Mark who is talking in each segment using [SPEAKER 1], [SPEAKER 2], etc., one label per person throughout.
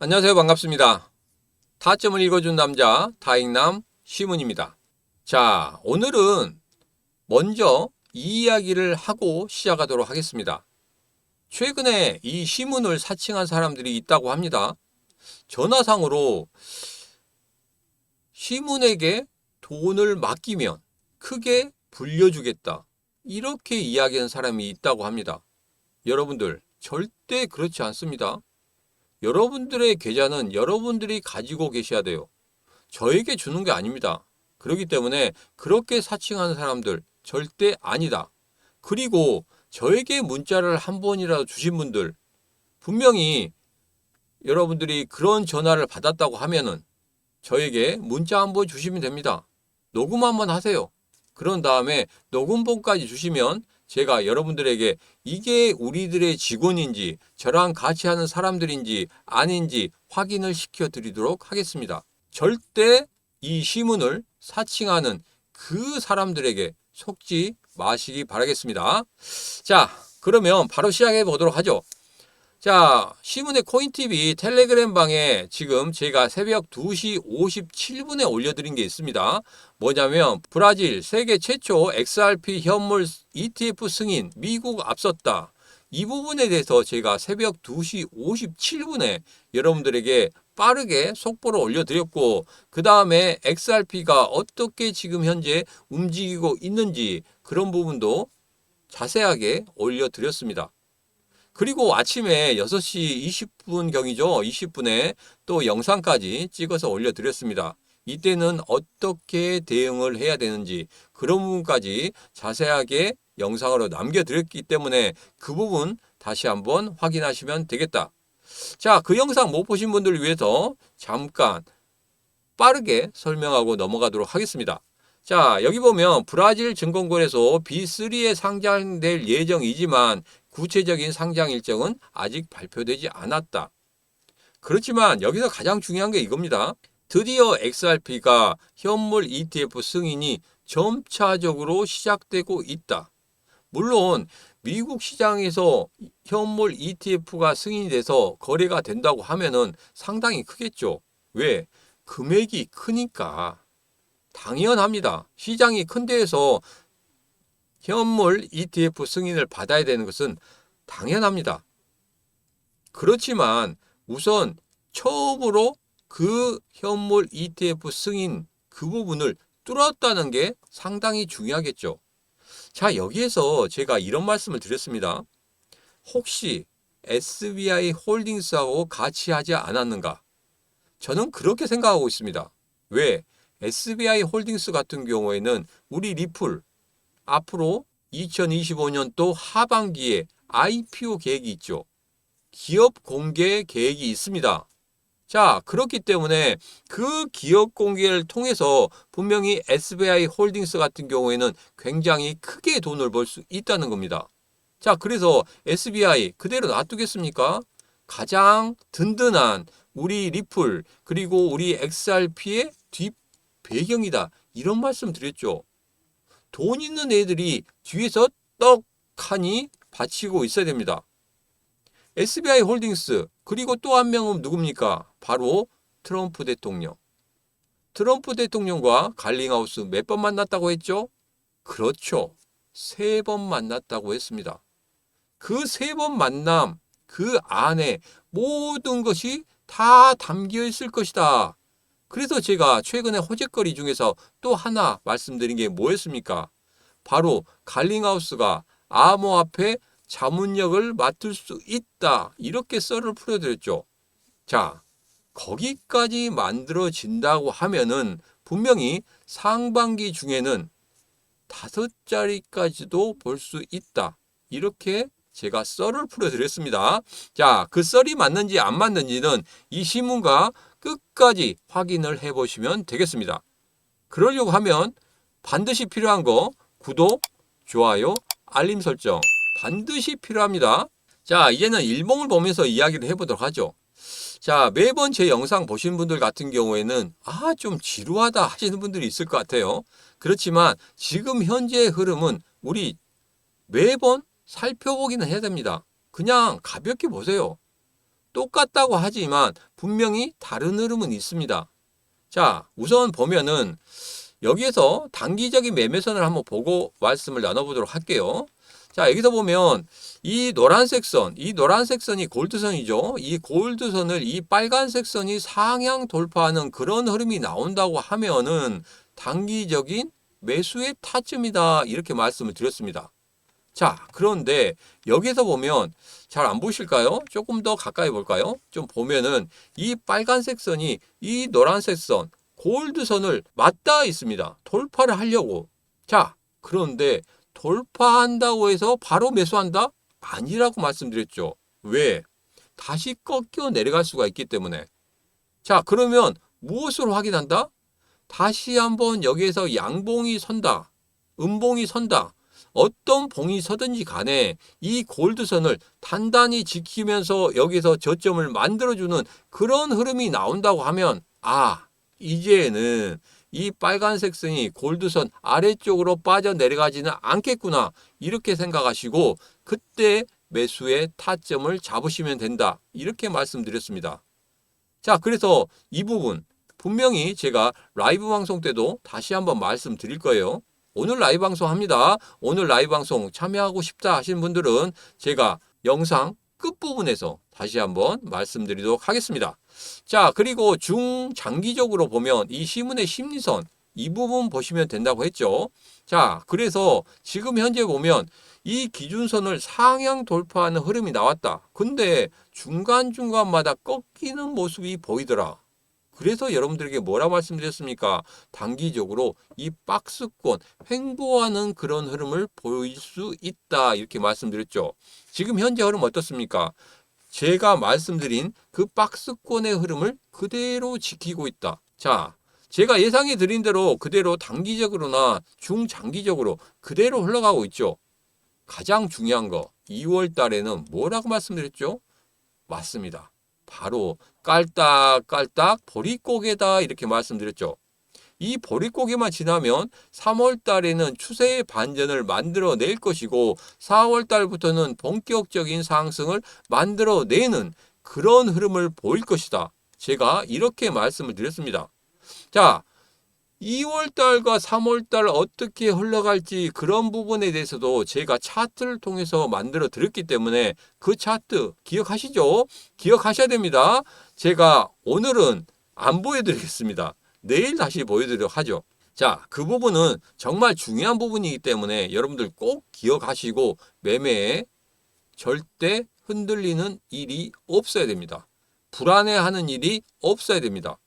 [SPEAKER 1] 안녕하세요. 반갑습니다. 타점을 읽어준 남자 다익남 시문입니다. 자, 오늘은 먼저 이 이야기를 하고 시작하도록 하겠습니다. 최근에 이 시문을 사칭한 사람들이 있다고 합니다. 전화상으로 시문에게 돈을 맡기면 크게 불려주겠다. 이렇게 이야기하는 사람이 있다고 합니다. 여러분들, 절대 그렇지 않습니다. 여러분들의 계좌는 여러분들이 가지고 계셔야 돼요. 저에게 주는 게 아닙니다. 그렇기 때문에 그렇게 사칭하는 사람들 절대 아니다. 그리고 저에게 문자를 한 번이라도 주신 분들 분명히 여러분들이 그런 전화를 받았다고 하면은 저에게 문자 한 번 주시면 됩니다. 녹음 한번 하세요. 그런 다음에 녹음본까지 주시면 제가 여러분들에게 이게 우리들의 직원인지 저랑 같이 하는 사람들인지 아닌지 확인을 시켜 드리도록 하겠습니다. 절대 이 시문을 사칭하는 그 사람들에게 속지 마시기 바라겠습니다. 자, 그러면 바로 시작해 보도록 하죠. 자, 시문의 코인TV 텔레그램 방에 지금 제가 새벽 2시 57분에 올려드린 게 있습니다. 뭐냐면 브라질 세계 최초 XRP 현물 ETF 승인 미국 앞섰다. 이 부분에 대해서 제가 새벽 2시 57분에 여러분들에게 빠르게 속보를 올려드렸고 그 다음에 XRP가 어떻게 지금 현재 움직이고 있는지 그런 부분도 자세하게 올려드렸습니다. 그리고 아침에 6시 20분 경이죠. 20분에 또 영상까지 찍어서 올려드렸습니다. 이때는 어떻게 대응을 해야 되는지 그런 부분까지 자세하게 영상으로 남겨드렸기 때문에 그 부분 다시 한번 확인하시면 되겠다. 자, 그 영상 못 보신 분들을 위해서 잠깐 빠르게 설명하고 넘어가도록 하겠습니다. 자, 여기 보면 브라질 증권거래소 B3에 상장될 예정이지만 구체적인 상장 일정은 아직 발표되지 않았다. 그렇지만 여기서 가장 중요한 게 이겁니다. 드디어 XRP가 현물 ETF 승인이 점차적으로 시작되고 있다. 물론 미국 시장에서 현물 ETF가 승인이 돼서 거래가 된다고 하면은 상당히 크겠죠. 왜? 금액이 크니까. 당연합니다. 시장이 큰 데에서 현물 ETF 승인을 받아야 되는 것은 당연합니다. 그렇지만 우선 처음으로 그 현물 ETF 승인 그 부분을 뚫었다는 게 상당히 중요하겠죠. 자, 여기에서 제가 이런 말씀을 드렸습니다. 혹시 SBI 홀딩스하고 같이 하지 않았는가? 저는 그렇게 생각하고 있습니다. 왜? SBI 홀딩스 같은 경우에는 우리 리플 앞으로 2025년 도 하반기에 IPO 계획이 있죠. 기업 공개 계획이 있습니다. 자, 그렇기 때문에 그 기업 공개를 통해서 분명히 SBI 홀딩스 같은 경우에는 굉장히 크게 돈을 벌 수 있다는 겁니다. 자, 그래서 SBI 그대로 놔두겠습니까? 가장 든든한 우리 리플 그리고 우리 XRP의 뒷 배경이다. 이런 말씀 드렸죠. 돈 있는 애들이 뒤에서 떡하니 받치고 있어야 됩니다. SBI 홀딩스 그리고 또 한 명은 누굽니까? 바로 트럼프 대통령. 트럼프 대통령과 갈링하우스 몇 번 만났다고 했죠? 그렇죠. 세 번 만났다고 했습니다. 그 세 번 만남 그 안에 모든 것이 다 담겨 있을 것이다. 그래서 제가 최근에 호재거리 중에서 또 하나 말씀드린 게 뭐였습니까? 바로 갈링하우스가 암호화폐 자문력을 맡을 수 있다. 이렇게 썰을 풀어드렸죠. 자, 거기까지 만들어진다고 하면은 분명히 상반기 중에는 다섯 자리까지도 볼 수 있다. 이렇게 제가 썰을 풀어드렸습니다. 자, 그 썰이 맞는지 안 맞는지는 이 신문과 끝까지 확인을 해 보시면 되겠습니다. 그러려고 하면 반드시 필요한 거 구독, 좋아요, 알림 설정 반드시 필요합니다. 자, 이제는 일봉을 보면서 이야기를 해보도록 하죠. 자, 매번 제 영상 보신 분들 같은 경우에는 아, 좀 지루하다 하시는 분들이 있을 것 같아요. 그렇지만 지금 현재의 흐름은 우리 매번 살펴보기는 해야 됩니다. 그냥 가볍게 보세요. 똑같다고 하지만 분명히 다른 흐름은 있습니다. 자, 우선 보면은 여기에서 단기적인 매매선을 한번 보고 말씀을 나눠보도록 할게요. 자, 여기서 보면 이 노란색 선, 이 노란색 선이 골드선이죠. 이 골드선을 이 빨간색 선이 상향 돌파하는 그런 흐름이 나온다고 하면은 단기적인 매수의 타점이다. 이렇게 말씀을 드렸습니다. 자, 그런데 여기서 보면 잘 안 보실까요? 조금 더 가까이 볼까요? 좀 보면은 이 빨간색 선이 이 노란색 선, 골드 선을 맞닿아 있습니다. 돌파를 하려고. 자, 그런데 돌파한다고 해서 바로 매수한다? 아니라고 말씀드렸죠. 왜? 다시 꺾여 내려갈 수가 있기 때문에. 자, 그러면 무엇으로 확인한다? 다시 한번 여기에서 양봉이 선다. 음봉이 선다. 어떤 봉이 서든지 간에 이 골드선을 단단히 지키면서 여기서 저점을 만들어주는 그런 흐름이 나온다고 하면, 아, 이제는 이 빨간색 선이 골드선 아래쪽으로 빠져내려가지는 않겠구나. 이렇게 생각하시고, 그때 매수의 타점을 잡으시면 된다. 이렇게 말씀드렸습니다. 자, 그래서 이 부분 분명히 제가 라이브 방송 때도 다시 한번 말씀드릴 거예요. 오늘 라이브 방송 합니다. 오늘 라이브 방송 참여하고 싶다 하시는 분들은 제가 영상 끝부분에서 다시 한번 말씀드리도록 하겠습니다. 자, 그리고 중장기적으로 보면 이 시문의 심리선 이 부분 보시면 된다고 했죠. 자, 그래서 지금 현재 보면 이 기준선을 상향 돌파하는 흐름이 나왔다. 근데 중간중간마다 꺾이는 모습이 보이더라. 그래서 여러분들에게 뭐라 말씀드렸습니까? 단기적으로 이 박스권 횡보하는 그런 흐름을 보일 수 있다. 이렇게 말씀드렸죠. 지금 현재 흐름 어떻습니까? 제가 말씀드린 그 박스권의 흐름을 그대로 지키고 있다. 자, 제가 예상해 드린 대로 그대로 단기적으로나 중장기적으로 그대로 흘러가고 있죠. 가장 중요한 거 2월 달에는 뭐라고 말씀드렸죠? 맞습니다. 바로 깔딱깔딱 보릿고개다 이렇게 말씀드렸죠. 이 보릿고개만 지나면 3월 달에는 추세의 반전을 만들어 낼 것이고 4월 달부터는 본격적인 상승을 만들어 내는 그런 흐름을 보일 것이다. 제가 이렇게 말씀을 드렸습니다. 자, 2월 달과 3월 달 어떻게 흘러갈지 그런 부분에 대해서도 제가 차트를 통해서 만들어 드렸기 때문에 그 차트 기억하시죠? 기억하셔야 됩니다. 제가 오늘은 안 보여드리겠습니다. 내일 다시 보여드리도록 하죠. 자, 그 부분은 정말 중요한 부분이기 때문에 여러분들 꼭 기억하시고 매매에 절대 흔들리는 일이 없어야 됩니다. 불안해하는 일이 없어야 됩니다.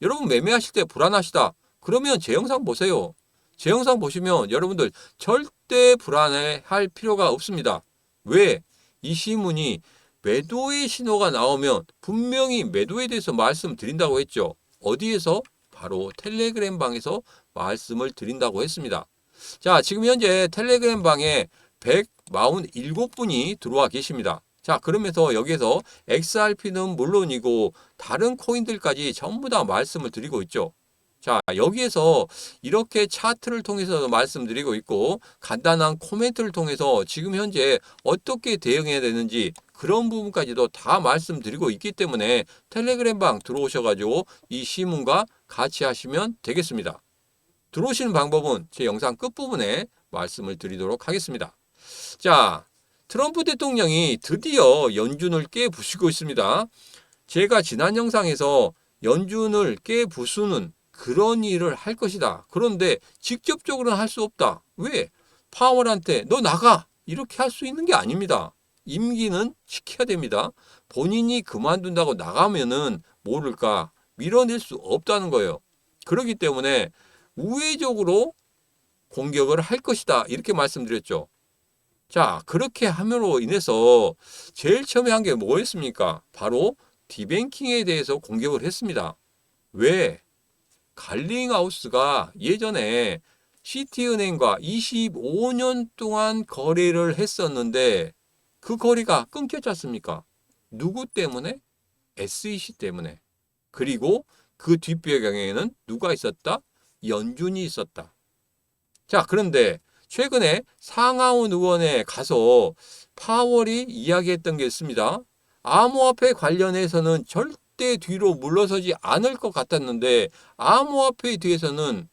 [SPEAKER 1] 여러분 매매하실 때 불안하시다. 그러면 제 영상 보세요. 제 영상 보시면 여러분들 절대 불안해할 필요가 없습니다. 왜? 이 시문이 매도의 신호가 나오면 분명히 매도에 대해서 말씀드린다고 했죠. 어디에서? 바로 텔레그램 방에서 말씀을 드린다고 했습니다. 자, 지금 현재 텔레그램 방에 147분이 들어와 계십니다. 자, 그러면서 여기에서 XRP는 물론이고 다른 코인들까지 전부 다 말씀을 드리고 있죠. 자, 여기에서 이렇게 차트를 통해서 말씀드리고 있고 간단한 코멘트를 통해서 지금 현재 어떻게 대응해야 되는지 그런 부분까지도 다 말씀드리고 있기 때문에 텔레그램 방 들어오셔가지고 이 시문과 같이 하시면 되겠습니다. 들어오시는 방법은 제 영상 끝부분에 말씀을 드리도록 하겠습니다. 자, 트럼프 대통령이 드디어 연준을 깨부수고 있습니다. 제가 지난 영상에서 연준을 깨부수는 그런 일을 할 것이다. 그런데 직접적으로는 할 수 없다. 왜? 파월한테 너 나가! 이렇게 할 수 있는 게 아닙니다. 임기는 지켜야 됩니다. 본인이 그만둔다고 나가면은 모를까 밀어낼 수 없다는 거예요. 그렇기 때문에 우회적으로 공격을 할 것이다. 이렇게 말씀드렸죠. 자, 그렇게 함으로 인해서 제일 처음에 한 게 뭐였습니까? 바로 디뱅킹에 대해서 공격을 했습니다. 왜? 갈링하우스가 예전에 시티은행과 25년 동안 거래를 했었는데 그 거래가 끊겼지 않습니까? 누구 때문에? SEC 때문에. 그리고 그 뒷배경에는 누가 있었다? 연준이 있었다. 자, 그런데 최근에 상하원 의원에 가서 파월이 이야기했던 게 있습니다. 암호화폐 관련해서는 절대 뒤로 물러서지 않을 것 같았는데 암호화폐에 대해서는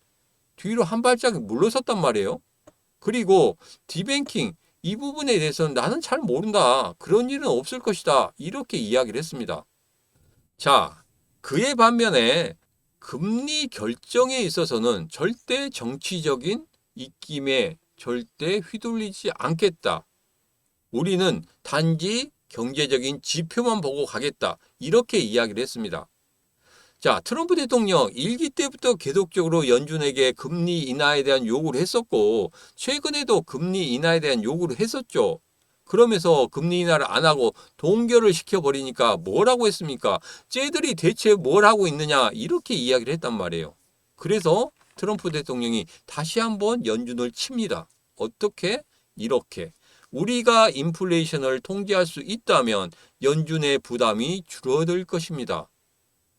[SPEAKER 1] 뒤로 한 발짝 물러섰단 말이에요. 그리고 디뱅킹 이 부분에 대해서는 나는 잘 모른다. 그런 일은 없을 것이다. 이렇게 이야기를 했습니다. 자, 그에 반면에 금리 결정에 있어서는 절대 정치적인 입김에 절대 휘둘리지 않겠다. 우리는 단지 경제적인 지표만 보고 가겠다. 이렇게 이야기를 했습니다. 자, 트럼프 대통령 일기 때부터 계속적으로 연준에게 금리 인하에 대한 요구를 했었고, 최근에도 금리 인하에 대한 요구를 했었죠. 그러면서 금리 인하를 안 하고 동결을 시켜버리니까 뭐라고 했습니까? 쟤들이 대체 뭘 하고 있느냐? 이렇게 이야기를 했단 말이에요. 그래서 트럼프 대통령이 다시 한번 연준을 칩니다. 어떻게? 이렇게. 우리가 인플레이션을 통제할 수 있다면 연준의 부담이 줄어들 것입니다.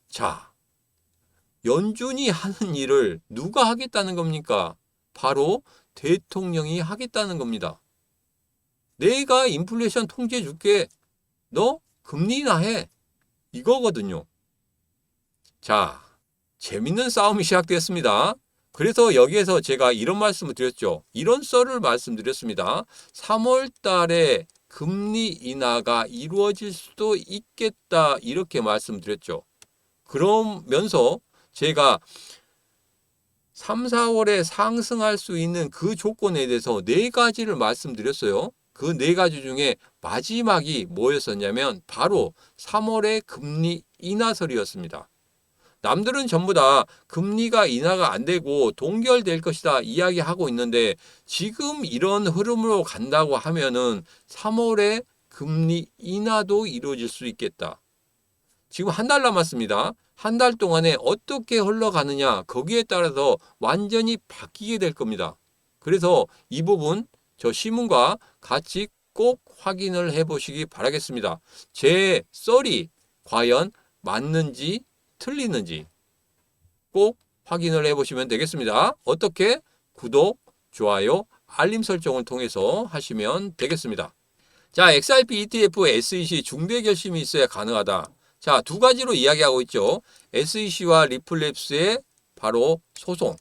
[SPEAKER 1] 자, 연준이 하는 일을 누가 하겠다는 겁니까? 바로 대통령이 하겠다는 겁니다. 내가 인플레이션 통제해 줄게. 너 금리 인하해. 이거거든요. 자, 재밌는 싸움이 시작됐습니다. 그래서 여기에서 제가 이런 말씀을 드렸죠. 이런 썰을 말씀드렸습니다. 3월 달에 금리 인하가 이루어질 수도 있겠다. 이렇게 말씀드렸죠. 그러면서 제가 3, 4월에 상승할 수 있는 그 조건에 대해서 네 가지를 말씀드렸어요. 그 네 가지 중에 마지막이 뭐였었냐면 바로 3월의 금리 인하설이었습니다. 남들은 전부 다 금리가 인하가 안 되고 동결될 것이다 이야기하고 있는데 지금 이런 흐름으로 간다고 하면은 3월에 금리 인하도 이루어질 수 있겠다. 지금 한 달 남았습니다. 한 달 동안에 어떻게 흘러가느냐 거기에 따라서 완전히 바뀌게 될 겁니다. 그래서 이 부분 저 시문과 같이 꼭 확인을 해 보시기 바라겠습니다. 제 썰이 과연 맞는지 틀리는지 꼭 확인을 해 보시면 되겠습니다. 어떻게? 구독, 좋아요, 알림 설정을 통해서 하시면 되겠습니다. 자, XRP ETF SEC 중대 결심이 있어야 가능하다. 자, 두 가지로 이야기하고 있죠. SEC와 리플랩스의 바로 소송.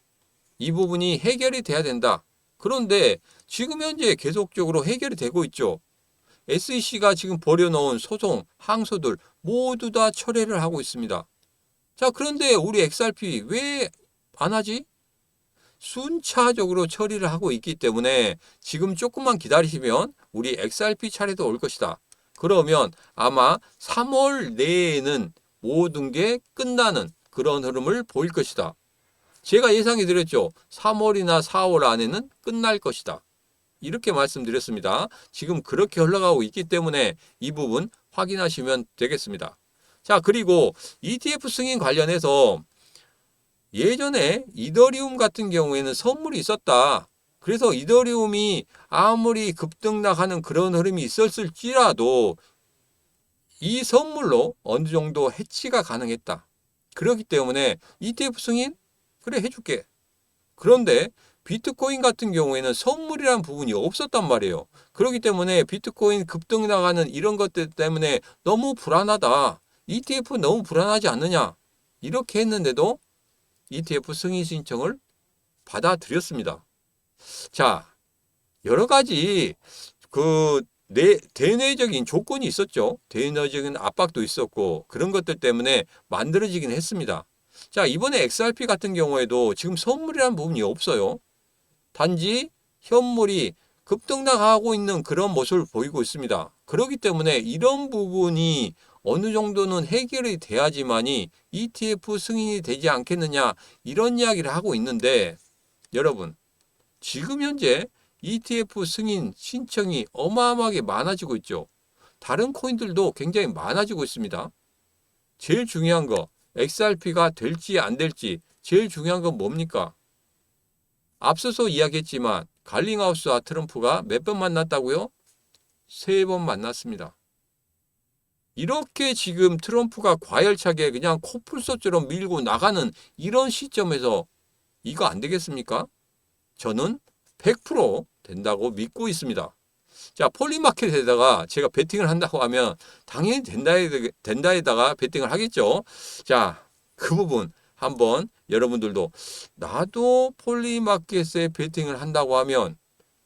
[SPEAKER 1] 이 부분이 해결이 돼야 된다. 그런데 지금 현재 계속적으로 해결이 되고 있죠. SEC가 지금 벌여놓은 소송, 항소들 모두 다 철회를 하고 있습니다. 자, 그런데 우리 XRP 왜 안 하지? 순차적으로 처리를 하고 있기 때문에 지금 조금만 기다리시면 우리 XRP 차례도 올 것이다. 그러면 아마 3월 내에는 모든 게 끝나는 그런 흐름을 보일 것이다. 제가 예상해 드렸죠. 3월이나 4월 안에는 끝날 것이다. 이렇게 말씀드렸습니다. 지금 그렇게 흘러가고 있기 때문에 이 부분 확인하시면 되겠습니다. 자, 그리고 ETF 승인 관련해서 예전에 이더리움 같은 경우에는 선물이 있었다. 그래서 이더리움이 아무리 급등락하는 그런 흐름이 있었을지라도 이 선물로 어느 정도 해치가 가능했다. 그렇기 때문에 ETF 승인? 그래, 해줄게. 그런데 비트코인 같은 경우에는 선물이란 부분이 없었단 말이에요. 그렇기 때문에 비트코인 급등 나가는 이런 것들 때문에 너무 불안하다. ETF 너무 불안하지 않느냐? 이렇게 했는데도 ETF 승인 신청을 받아들였습니다. 자, 여러 가지 그 내, 대내적인 조건이 있었죠. 대내적인 압박도 있었고 그런 것들 때문에 만들어지긴 했습니다. 자, 이번에 XRP 같은 경우에도 지금 선물이라는 부분이 없어요. 단지 현물이 급등락하고 있는 그런 모습을 보이고 있습니다. 그렇기 때문에 이런 부분이 어느 정도는 해결이 돼야지만이 ETF 승인이 되지 않겠느냐 이런 이야기를 하고 있는데 여러분 지금 현재 ETF 승인 신청이 어마어마하게 많아지고 있죠. 다른 코인들도 굉장히 많아지고 있습니다. 제일 중요한 거 XRP가 될지 안 될지 제일 중요한 건 뭡니까? 앞서서 이야기했지만 갈링하우스와 트럼프가 몇 번 만났다고요? 세 번 만났습니다. 이렇게 지금 트럼프가 과열차게 그냥 코뿔소처럼 밀고 나가는 이런 시점에서 이거 안 되겠습니까? 저는 100% 된다고 믿고 있습니다. 자, 폴리마켓에다가 제가 베팅을 한다고 하면 당연히 된다, 된다에다가 베팅을 하겠죠. 자, 그 부분 한번 여러분들도 나도 폴리마켓에 베팅을 한다고 하면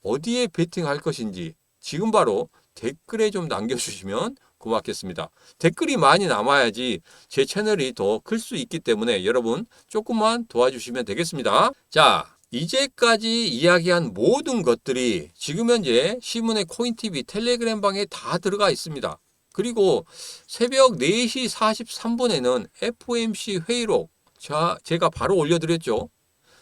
[SPEAKER 1] 어디에 베팅할 것인지 지금 바로 댓글에 좀 남겨주시면 고맙겠습니다. 댓글이 많이 남아야지 제 채널이 더 클 수 있기 때문에 여러분 조금만 도와주시면 되겠습니다. 자, 이제까지 이야기한 모든 것들이 지금 현재 시문의 코인TV 텔레그램 방에 다 들어가 있습니다. 그리고 새벽 4시 43분에는 FOMC 회의록 자, 제가 바로 올려드렸죠.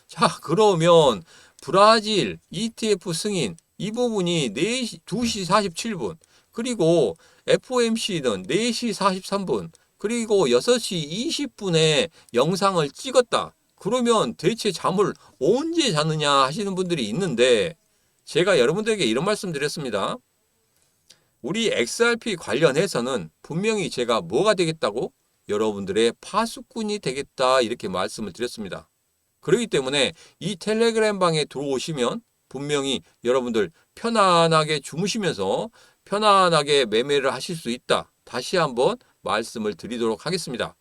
[SPEAKER 1] 자, 그러면 브라질 ETF 승인 이 부분이 4시, 2시 47분 그리고 FOMC는 4시 43분 그리고 6시 20분에 영상을 찍었다. 그러면 대체 잠을 언제 자느냐 하시는 분들이 있는데 제가 여러분들에게 이런 말씀 드렸습니다. 우리 XRP 관련해서는 분명히 제가 뭐가 되겠다고 여러분들의 파수꾼이 되겠다 이렇게 말씀을 드렸습니다. 그렇기 때문에 이 텔레그램 방에 들어오시면 분명히 여러분들 편안하게 주무시면서 편안하게 매매를 하실 수 있다. 다시 한번 말씀을 드리도록 하겠습니다.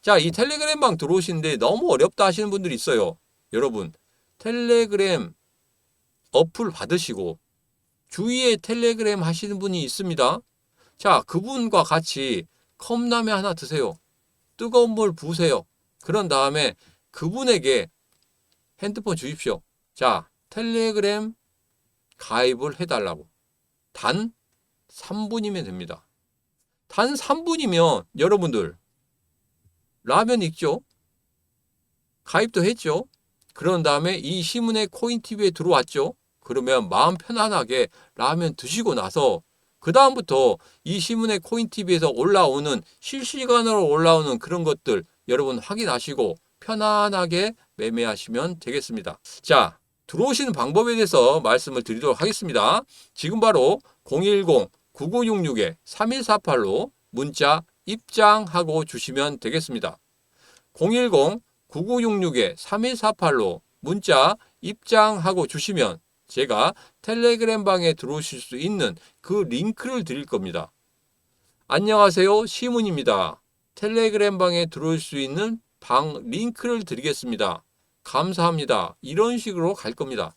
[SPEAKER 1] 자, 이 텔레그램 방 들어오시는데 너무 어렵다 하시는 분들이 있어요. 여러분, 텔레그램 어플 받으시고 주위에 텔레그램 하시는 분이 있습니다. 자, 그분과 같이 컵라면 하나 드세요. 뜨거운 물 부으세요. 그런 다음에 그분에게 핸드폰 주십시오. 자, 텔레그램 가입을 해달라고. 단 3분이면 됩니다. 단 3분이면 여러분들 라면 있죠? 가입도 했죠? 그런 다음에 이 시문의 코인TV에 들어왔죠? 그러면 마음 편안하게 라면 드시고 나서 그 다음부터 이 시문의 코인TV에서 올라오는 실시간으로 올라오는 그런 것들 여러분 확인하시고 편안하게 매매하시면 되겠습니다. 자, 들어오시는 방법에 대해서 말씀을 드리도록 하겠습니다. 지금 바로 010-9966-3148로 문자 입장하고 주시면 되겠습니다. 010-9966-3148로 문자 입장하고 주시면 제가 텔레그램 방에 들어오실 수 있는 그 링크를 드릴 겁니다. 안녕하세요. 시문입니다. 텔레그램 방에 들어올 수 있는 방 링크를 드리겠습니다. 감사합니다. 이런 식으로 갈 겁니다.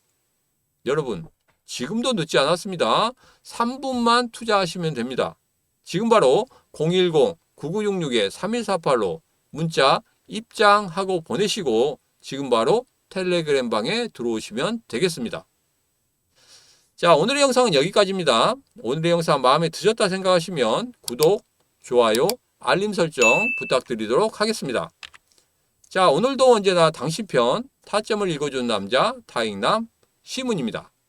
[SPEAKER 1] 여러분, 지금도 늦지 않았습니다. 3분만 투자하시면 됩니다. 지금 바로 010-9966-3148로 문자 입장하고 보내시고 지금 바로 텔레그램 방에 들어오시면 되겠습니다. 자, 오늘의 영상은 여기까지입니다. 오늘의 영상 마음에 드셨다 생각하시면 구독, 좋아요, 알림 설정 부탁드리도록 하겠습니다. 자, 오늘도 언제나 당신 편 타점을 읽어주는 남자 타익남 시문입니다.